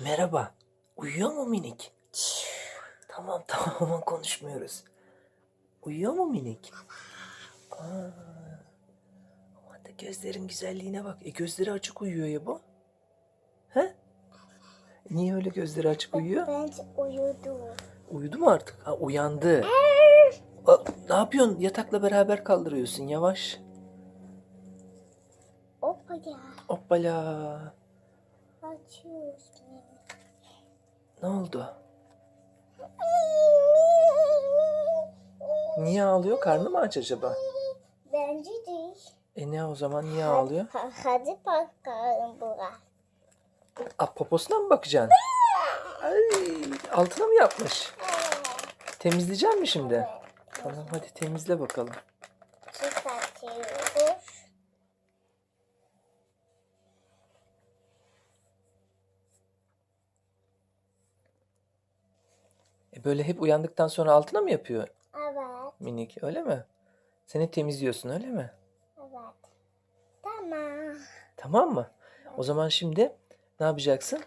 Merhaba. Uyuyor mu minik? Tamam tamam aman konuşmuyoruz. Uyuyor mu minik? Aa, aman da gözlerin güzelliğine bak. E gözleri açık uyuyor ya bu. He? Niye öyle gözleri açık uyuyor? Bence uyudu. Uyudu mu artık? Ha uyandı. Aa, ne yapıyorsun? Yatakla beraber kaldırıyorsun yavaş. Opa ya. Hoppala. Açıyoruz. Ne oldu? Niye ağlıyor? Karnı mı aç acaba? Bence değil. E ne o zaman niye ağlıyor? Ha, hadi bakalım Burak. Ah poposuna mı bakacaksın? Ay, altına mı yapmış? Temizleyecek mi şimdi? Tamam hadi temizle bakalım. Çıkartıyoruz. E böyle hep uyandıktan sonra altına mı yapıyor Evet. minik öyle mi? Seni temizliyorsun öyle mi? Evet. Tamam. Tamam mı? O zaman şimdi ne yapacaksın?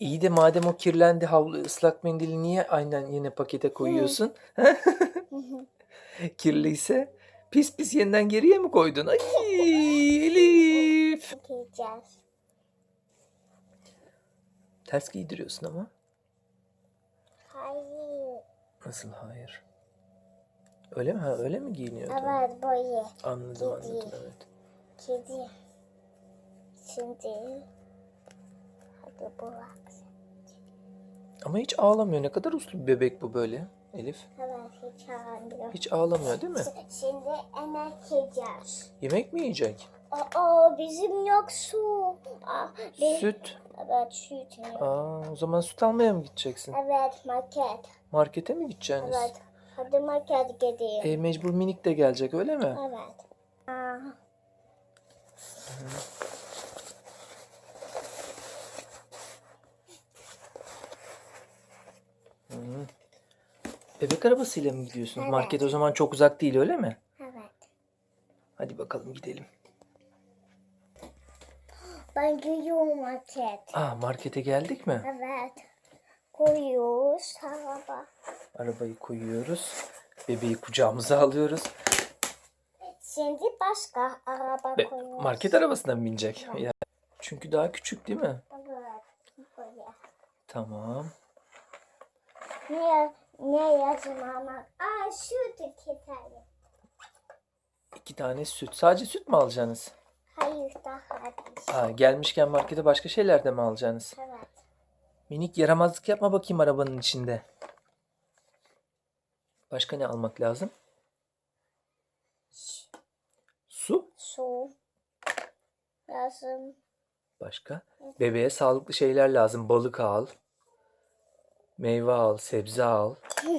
İyi de madem o kirlendi havlu ıslak mendili niye aynen yine pakete koyuyorsun? Kirliyse pis pis yeniden geriye mi koydun? Ay Elif. Gideceğiz. Ters giydiriyorsun ama. Nasıl hayır? Öyle mi? Ha, öyle mi giyiniyordu? Evet boyu. Anladım anladım Kedi. evet. Kedi. Şimdi. Hadi Burak. Ama hiç ağlamıyor. Ne kadar uslu bir bebek bu böyle Elif. Evet hiç ağlamıyor. Hiç ağlamıyor değil mi? Şimdi emek yiyeceğiz. Yemek mi yiyecek? Aa bizim yok su. Aa, Süt. Evet süt. Aa, o zaman süt almaya mı gideceksin? Evet market. Markete mi gideceksiniz? Evet. Hadi market gidelim. E, mecbur minik de gelecek öyle mi? Evet. Aa, Hı. Bebek arabasıyla mı gidiyorsunuz? Evet. Market o zaman çok uzak değil öyle mi? evet. Hadi bakalım gidelim. Ben gidiyorum market. Aa markete geldik mi? Evet. Koyuyoruz araba. Arabayı koyuyoruz. Bebeği kucağımıza alıyoruz. Şimdi başka araba Be- koyuyoruz. market arabasına mı binecek? Ya- Çünkü daha küçük değil mi? Evet. Böyle. Tamam. Ne, ne yazım ama? Aa süt iki tane. İki tane süt. Sadece süt mü alacaksınız? Hayır daha değil. Ha, gelmişken markete başka şeyler de mi alacaksınız? Evet. Minik yaramazlık yapma bakayım arabanın içinde. Başka ne almak lazım? Su. Su. Lazım. Başka? Bebeğe sağlıklı şeyler lazım. Balık al. Meyve al, sebze al.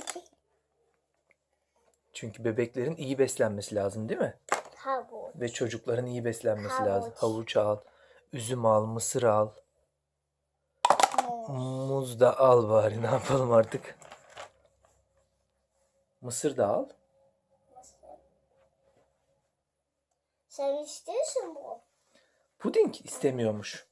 Çünkü bebeklerin iyi beslenmesi lazım değil mi? Havuç. Ve çocukların iyi beslenmesi Havuç. lazım. Havuç al, üzüm al, mısır al. Muz. Muz da al bari ne yapalım artık. Mısır da al. Sen istiyorsun bu. Puding istemiyormuş.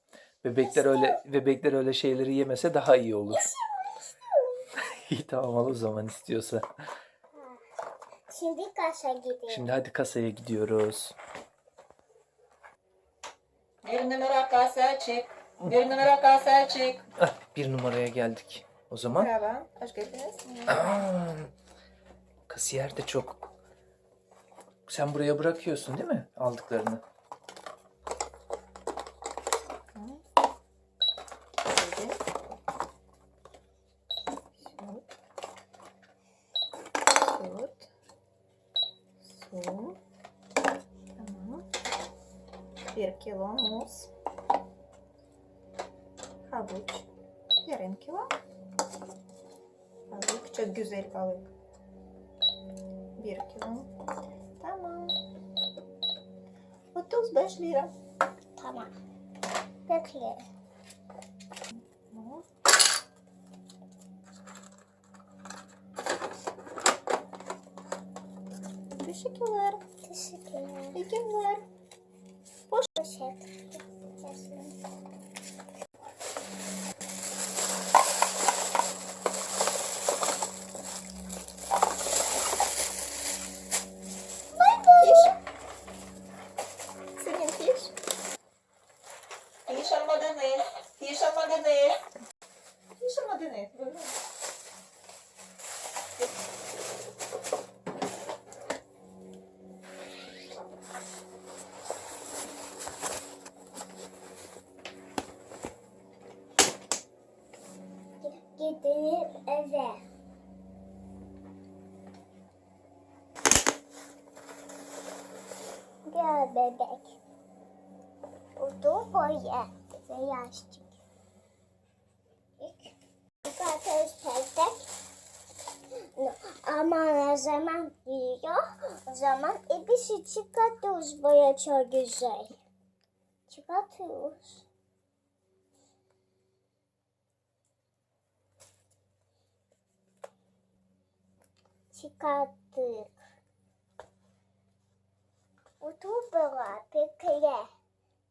Bebekler öyle bebekler öyle şeyleri yemese daha iyi olur. İyi tamam al o zaman istiyorsa. Şimdi kaşa gidelim. Şimdi hadi kasaya gidiyoruz. Bir numara kasa açık. Bir numara kasa açık. Ah, bir numaraya geldik. O zaman Merhaba, hoş geldiniz. Aa, kasiyer de çok. Sen buraya bırakıyorsun değil mi aldıklarını? Geldi. Kilo. Balık. Çok güzel balık. Bir kilo. Tamam. 35 lira. Tamam. Bekleyelim. Teşekkürler. Teşekkürler. İyi günler. Gidelim eve. Gel bebek. Buldum boya ve yastık. Çıkartırız tek Ama ne zaman yiyor? O zaman hepsi çıkartıyoruz boya çok güzel. Çıkartıyoruz. Çıkarttık. Otobüse pekele.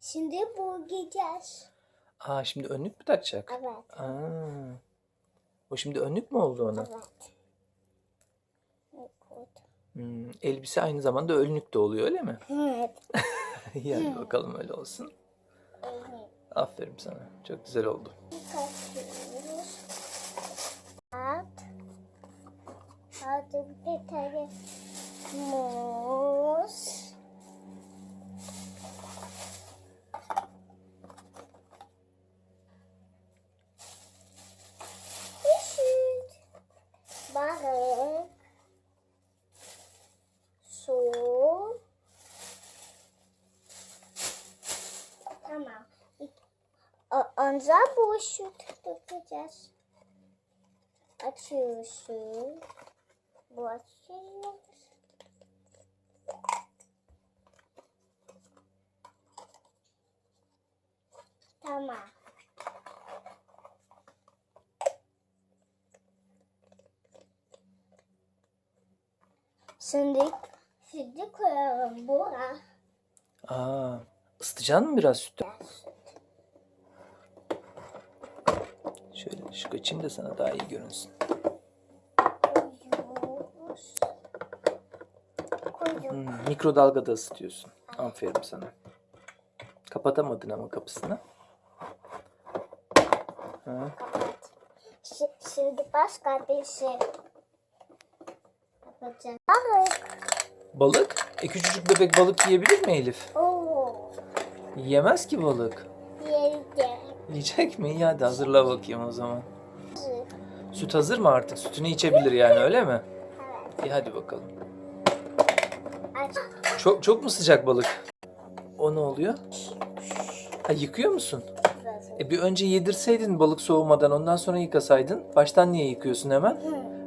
Şimdi bu gideceğiz. Aa şimdi önlük mü takacak? Evet, Aa. O şimdi önlük mü oldu ona? evet. Hmm, elbise aynı zamanda önlük de oluyor öyle mi? Evet. İyi hadi bakalım öyle olsun. evet. Aferin sana. Çok güzel oldu. Çıkartıyoruz. Artık bir tane muz. Eşit. Balık. Su. Tamam. Bu süt dökeceğiz. Açıyorsun. Açıyoruz. Tamam. Şimdi, şimdi koyalım buna. Aa, ısıtacaksın mı biraz sütü? Şöyle ışık açayım da sana daha iyi görünsün. Koyuyoruz. Koyuyoruz. Hmm, mikrodalgada ısıtıyorsun. Aferin sana. Kapatamadın ama kapısını. Ha, Kapat. Şi- Şimdi başka bir şey yapacağım. Balık. Balık? E küçücük bebek balık yiyebilir mi Elif? Oo. Yiyemez ki balık. Yedi. Yiyecek mi? İyi hadi hazırla bakayım o zaman. Süt hazır mı artık? Sütünü içebilir yani öyle mi? Evet. İyi hadi bakalım. Çok çok mu sıcak balık? O ne oluyor? Ha yıkıyor musun? E bir önce yedirseydin balık soğumadan ondan sonra yıkasaydın. Baştan niye yıkıyorsun hemen?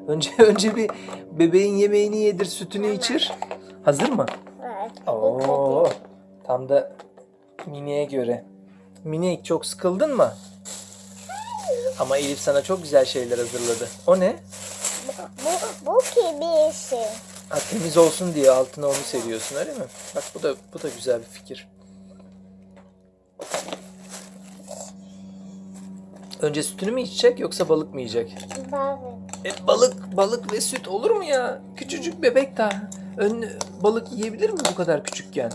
Önce önce bir bebeğin yemeğini yedir, sütünü içir. Hazır mı? Evet. Oo, tam da Mini'ye göre. Mini çok sıkıldın mı? Ama Elif sana çok güzel şeyler hazırladı. O ne? Bu, bu kibisi. Ha, temiz olsun diye altına onu seriyorsun öyle mi? Bak bu da bu da güzel bir fikir. Önce sütünü mü içecek yoksa balık mı yiyecek? Balık. E, balık balık ve süt olur mu ya? Küçücük bebek daha. Ön balık yiyebilir mi bu kadar küçükken?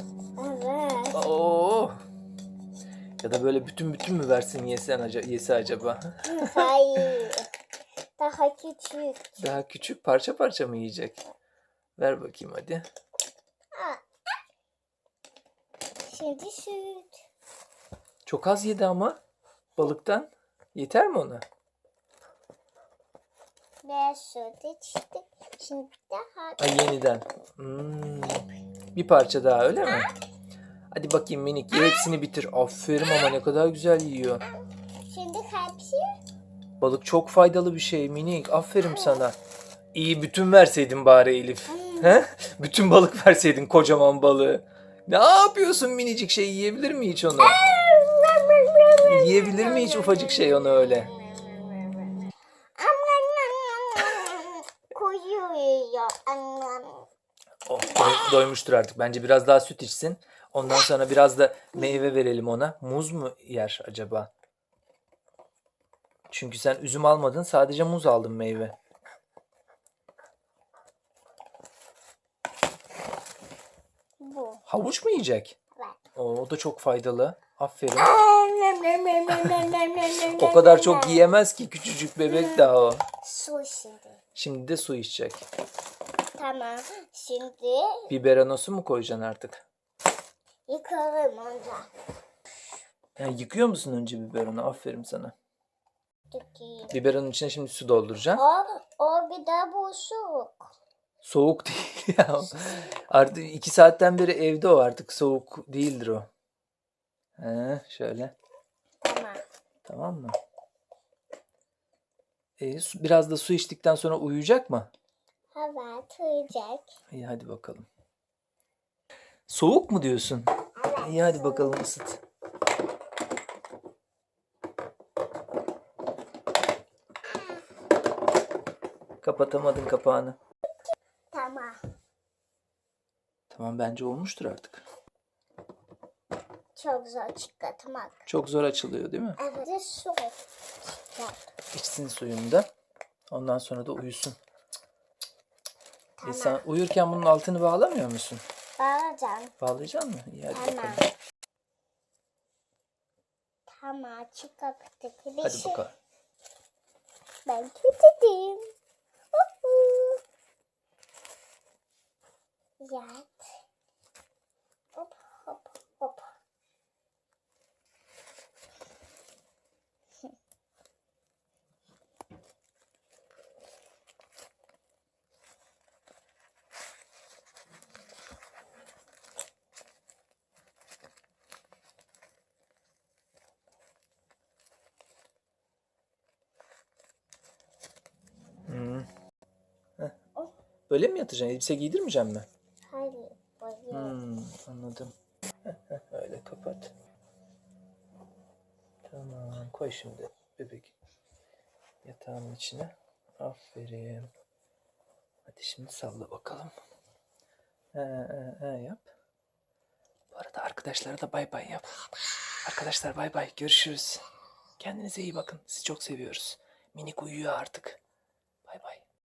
Evet. Oo. Ya da böyle bütün bütün mü versin yesen acaba, yese acaba? Hayır. Daha küçük. Daha küçük parça parça mı yiyecek? Ver bakayım hadi. Şimdi süt. Çok az yedi ama balıktan. Yeter mi ona? Ve süt içtik. Şimdi daha Ay yeniden. Hmm. Bir parça daha öyle mi? Hadi bakayım minik ye hepsini bitir. Aferin ama ne kadar güzel yiyor. Şimdi hepsi Balık çok faydalı bir şey minik. Aferin sana. İyi bütün verseydin bari Elif. He? Bütün balık verseydin kocaman balığı. Ne yapıyorsun minicik şey yiyebilir mi hiç onu? Yiyebilir mi hiç ufacık şey onu öyle? Oh, doy- doymuştur artık. Bence biraz daha süt içsin. Ondan sonra biraz da meyve verelim ona. Muz mu yer acaba? Çünkü sen üzüm almadın. Sadece muz aldın meyve. Bu. Havuç mu yiyecek? Evet. Oo, o da çok faydalı. Aferin. O kadar çok yiyemez ki küçücük bebek daha o. Su şimdi. Şimdi de su içecek. Tamam. Şimdi Biberanosu mu koyacaksın artık? yıkarım önce. Ya yıkıyor musun önce biberonu? Aferin sana. Dökeyim. Biberonun içine şimdi su dolduracaksın. O, o bir de bu soğuk. Soğuk değil ya. Artık iki saatten beri evde o artık. Soğuk değildir o. He, şöyle. Tamam. Tamam mı? E, su- biraz da su içtikten sonra uyuyacak mı? Evet, uyuyacak. İyi hadi bakalım. Soğuk mu diyorsun? İyi hadi bakalım ısıt. Kapatamadın kapağını. Tamam. Tamam bence olmuştur artık. Çok zor çıkartmak. Çok zor açılıyor değil mi? Evet. Çıkart. İçsin suyunu da. Ondan sonra da uyusun. E Tamam. sen uyurken bunun altını bağlamıyor musun? Bağlayacağım. Bağlayacak mısın? İyi hadi Tamam. bakalım. Tamam, çıkarttık. Bir Hadi şey- bakalım. Ben tutayım. Uhu. Yat. Hop Böyle mi yatacaksın? Elbise giydirmeyeceksin mi? Hayır. Hmm, anladım. Öyle kapat. Tamam. Koy şimdi bebek yatağın içine. Aferin. Hadi şimdi salla bakalım. He, he, he, yap. Bu arada arkadaşlara da bay bay yap. Arkadaşlar bay bay. Görüşürüz. Kendinize iyi bakın. Sizi çok seviyoruz. Minik uyuyor artık. Bay bay.